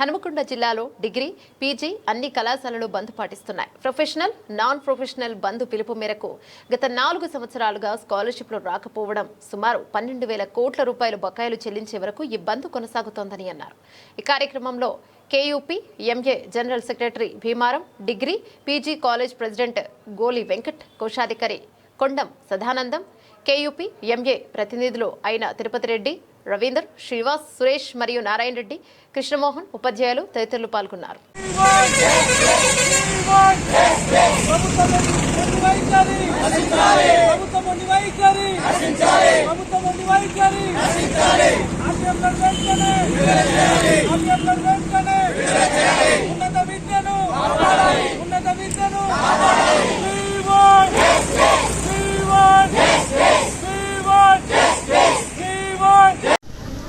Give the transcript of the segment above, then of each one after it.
హనుమకొండ జిల్లాలో degree PG అన్ని కళాశాలలు బంద్ పాటిస్తున్నాయి. ప్రొఫెషనల్ నాన్ ప్రొఫెషనల్ బంద్ పిలుపు మేరకు గత నాలుగు సంవత్సరాలుగా స్కాలర్షిప్లు రాకపోవడం సుమారు పన్నెండు వేల కోట్ల రూపాయలు బకాయిలు చెల్లించే వరకు ఈ బంద్ కొనసాగుతోందని అన్నారు. ఈ కార్యక్రమంలో KUP MA general secretary Bheemaram degree PG college president Goli Venkat కోశాధికారి కొండం సదానందం కేయూపీ ఎంఏ ప్రతినిధులు అయిన తిరుపతి రెడ్డి రవీందర్ శ్రీవాస్ సురేష్ మరియు నారాయణ రెడ్డి కృష్ణమోహన్ ఉపాధ్యాయులు తదితరులు పాల్గొన్నారు ప్రభుత్వం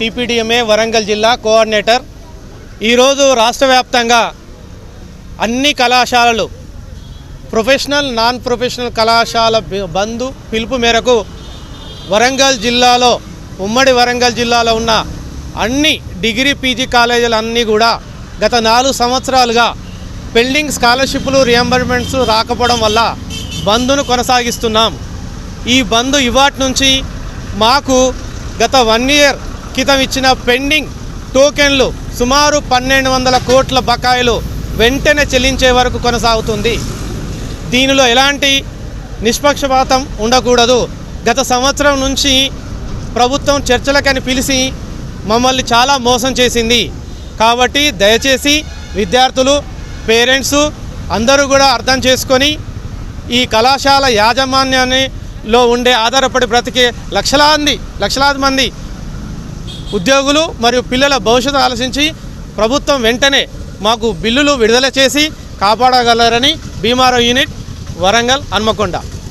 టీపీడీఎంఏ వరంగల్ జిల్లా కోఆర్డినేటర్. ఈరోజు రాష్ట్ర వ్యాప్తంగా అన్ని కళాశాలలు ప్రొఫెషనల్ నాన్ ప్రొఫెషనల్ కళాశాల బంధు పిలుపు మేరకు వరంగల్ జిల్లాలో ఉమ్మడి వరంగల్ జిల్లాలో ఉన్న అన్ని డిగ్రీ పీజీ కాలేజీలన్నీ కూడా గత నాలుగు సంవత్సరాలుగా పెండింగ్ స్కాలర్షిప్లు రియంబర్మెంట్స్ రాకపోవడం వల్ల బంద్ను కొనసాగిస్తున్నాం. ఈ బంద్ ఇవాటి నుంచి మాకు గత వన్ ఇయర్ క్రితం ఇచ్చిన పెండింగ్ టోకెన్లు సుమారు పన్నెండు వందల కోట్ల బకాయిలు వెంటనే చెల్లించే వరకు కొనసాగుతుంది. దీనిలో ఎలాంటి నిష్పక్షపాతం ఉండకూడదు. గత సంవత్సరం నుంచి ప్రభుత్వం చర్చలకని పిలిచి మమ్మల్ని చాలా మోసం చేసింది. కాబట్టి దయచేసి విద్యార్థులు పేరెంట్స్ అందరూ కూడా అర్థం చేసుకొని ఈ కళాశాల యాజమాన్యాన్నిలో ఉండే ఆధారపడి బ్రతికే లక్షలాది లక్షలాది మంది ఉద్యోగులు మరియు పిల్లల భవిష్యత్తు ఆలోచించి ప్రభుత్వం వెంటనే మాకు బిల్లులు విడుదల చేసి కాపాడగలరని భీమారావు యూనిట్ వరంగల్ హన్మకొండ.